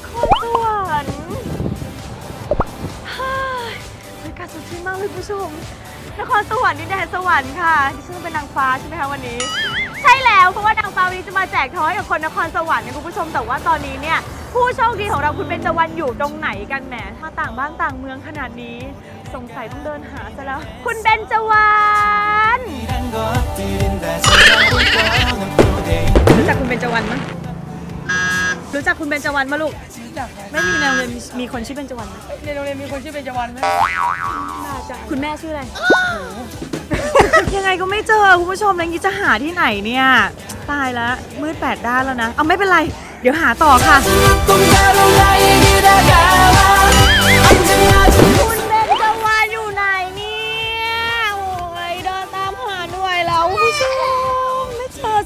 นครสวรรค์ฮ่าบรรยากาศสดชื่นมากเลยผู้ชม นครสวรรค์ดินแดนสวรรค์ค่ะดิฉันเป็นนางฟ้าใช่ไหมคะวันนี้ ใช่แล้วเพราะว่านางฟ้าวันนี้จะมาแจกท้อยกับคนนครสวรรค์เนี่ยคุณผู้ชมแต่ว่าตอนนี้เนี่ยผู้โชคดีของเราคุณเป็นจวันอยู่ตรงไหนกันแหมถ้าต่างบ้านต่างเมืองขนาดนี้ สงสัยต้องเดินหาซะแล้ว คุณเบนจวัน รู้จักคุณเบญจวรรณมั้ยลูกรู้จักครับไม่มีในโรงเรียนมีมีคนชื่อเบญจวรรณไหมในโรงเรียนมีคนชื่อเบญจวรรณไหมน่าจะคุณแม่ชื่ออะไรยังไงก็ไม่เจอคุณผู้ชมแล้วอย่างนี้จะหาที่ไหนเนี่ย ตายแล้วมืดแปดด้านแล้วนะ เอาไม่เป็นไร เดี๋ยวหาต่อค่ะ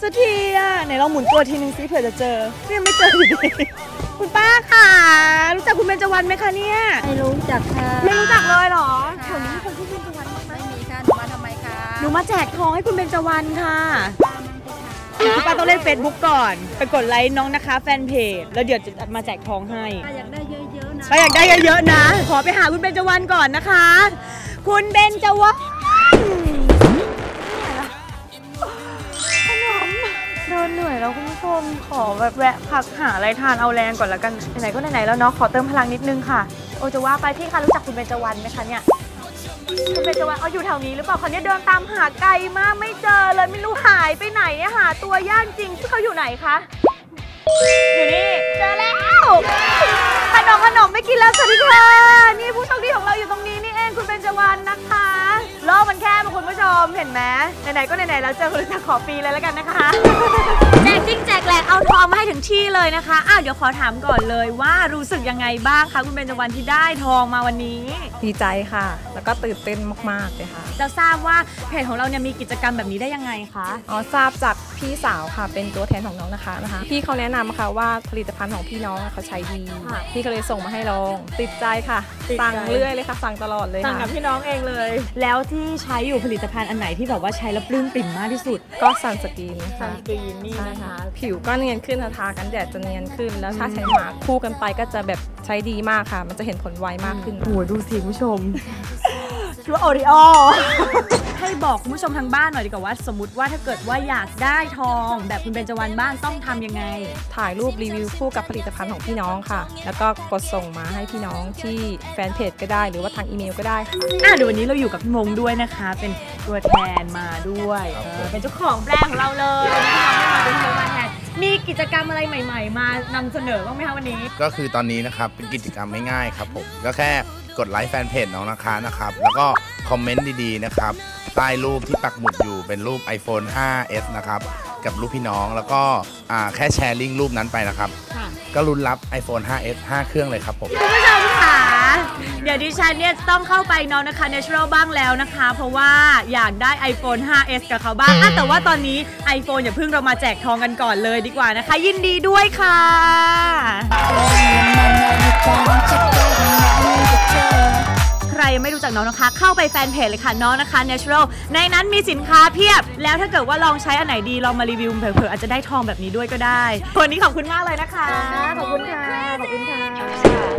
สักทีอะไหนลองหมุนตัวทีนึงซิเผื่อจะเจอเนี่ยไม่เจออยู่ดีคุณป้าค่ะรู้จักคุณเบนจวรรณไหมคะเนี่ยไม่รู้จักค่ะไม่รู้จักเลยเหรอแถค่ะวนี้มีคนชื่อเบนจวรรณบ้างไหมไม่มีค่ะหนูมาทำไมคะหนูมาแจกทองให้คุณเบนจวรรณค่ะคุณป้าต้องเล่น Facebook ก่อน ไปกดไลค์น้องนะคะ แฟนเพจ แล้วเดี๋ยวจะมาแจกทองให้ถ้าอยากได้เยอะๆนะถ้าอยากได้เยอะๆนะ ขอไปหาคุณเบนจวรรณก่อนนะคะ คุณเบนจวรรณ แบบแวะพักหาอะไรทานเอาแรงก่อนแล้วกันไหนๆก็ไหนๆแล้วเนาะขอเติมพลังนิดนึงค่ะ โอจะว่าไปพี่คะรู้จักคุณเบนจวรรณไหมคะเนี่ยคุณเบนจวรรณเอาอยู่แถวนี้หรือเปล่าคะเนี่ยเดินตามหาไกลมากไม่เจอเลยไม่รู้หายไปไหนอะหาตัวยากจริงที่เขาอยู่ไหนคะอยู่นี่เจอแล้วขนมขนมไม่กินแล้วสวัสดีค่ะนี่ผู้โชคดีของเราอยู่ตรงนี้นี่เองคุณเบญจวรรณนะคะโลกมันแคบมาคุณผู้ชมเห็นไหมไหนๆก็ไหนๆแล้วเจอคุณจะขอฟรีเลยแล้วกันนะคะแจกจริงแจก แหลกเอาทองมาให้ถึงที่เลยนะคะ อ้าวเดี๋ยวขอถามก่อนเลยว่ารู้สึกยังไงบ้างคะคุณเบญจวรรณที่ได้ทองมาวันนี้ ดีใจค่ะ แล้วก็ตื่นเต้นมากๆเลยค่ะจะทราบว่าเพจของเราเนี่ยมีกิจกรรมแบบนี้ได้ยังไงคะ อ๋อทราบจากพี่สาวค่ะ เป็นตัวแทนของน้องนะคะนะคะ พี่เขาแนะนำค่ะว่าผลิตภัณฑ์ของพี่น้องอะเขาใช้ดี ค่ะพี่ก็เลยส่งมาให้ลอง ติดใจค่ะ ติดใจ สั่งเรื่อยเลยค่ะ สั่งตลอดเลยสั่งค่ะกับพี่น้องเองเลย แล้วที่ใช้อยู่ผลิตภัณฑ์อันไหนที่แบบว่าใช้แล้วปลื้มปิ่มมากที่สุด ก็ซันสกรีนซัค่ะนสกรีนนี่ใช่นะคะ ผิวก็เนียนขึ้นค่ะทากันแดดจะเนียนขึ้น แล้วถ้าใช้มาร์คคู่กันไปก็จะแบบใช้ดีมากค่ะ มันจะเห็นผลไวมากขึ้นโอ้โหดูสิคุณผู้ชมคิดว่าโอริโอให้บอกคุณผู้ชมทางบ้านหน่อยดีกว่าว่า สมมติว่าถ้าเกิดว่าอยากได้ทอง แบบคุณเบญจวรรณบ้านต้องทำยังไง ถ่ายรูปรีวิวคู่กับผลิตภัณฑ์ของพี่น้องค่ะ แล้วก็กดส่งมาให้พี่น้องที่แฟนเพจก็ได้ หรือว่าทางอีเมลก็ได้ค่ะอะเดี๋ยววันนี้เราอยู่กับพี่มงด้วยนะคะ เป็นตัวแทนมาด้วยเออเป็นเจ้าของแบรนด์ของเราเลยที่เราได้มาเป็นตัวแทน มีกิจกรรมอะไรใหม่ ๆ มานำเสนอบ้างไหมคะวันนี้ ก็คือตอนนี้นะครับเป็นกิจกรรมไม่ง่ายครับผมก็แค่กดไลค์แฟนเพจน้องนะคะนะครับ แล้วก็คอมเมนต์ดีๆนะครับใต้รูปที่ปักหมุดอยู่เป็นรูป iPhone 5s นะครับ กับรูปพี่น้องแล้วก็อ่าแค่แชร์ลิงก์รูปนั้นไปนะครับ ค่ะก็ลุ้นรับ iPhone 5s 5 เครื่องเลยครับผม คุณผู้ชมค่ะ เดี๋ยวดิฉันเนี่ยต้องเข้าไปน้องนะคะ Natural บ้างแล้วนะคะ เพราะว่าอยากได้ iPhone 5s กับเขาบ้างอะแต่ว่าตอนนี้ iPhone อย่าเพิ่งเรามาแจกทองกันก่อนเลยดีกว่านะคะ ยินดีด้วยค่ะใครยังไม่รู้จักน้องนะคะ เข้าไปแฟนเพจเลยค่ะน้องนะคะ Natural ในนั้นมีสินค้าเพียบ แล้วถ้าเกิดว่าลองใช้อันไหนดีลองมารีวิวเผื่อๆอาจจะได้ทองแบบนี้ด้วยก็ได้วันนี้ขอบคุณมากเลยนะคะ ขอบคุณค่ะขอบคุณค่ะ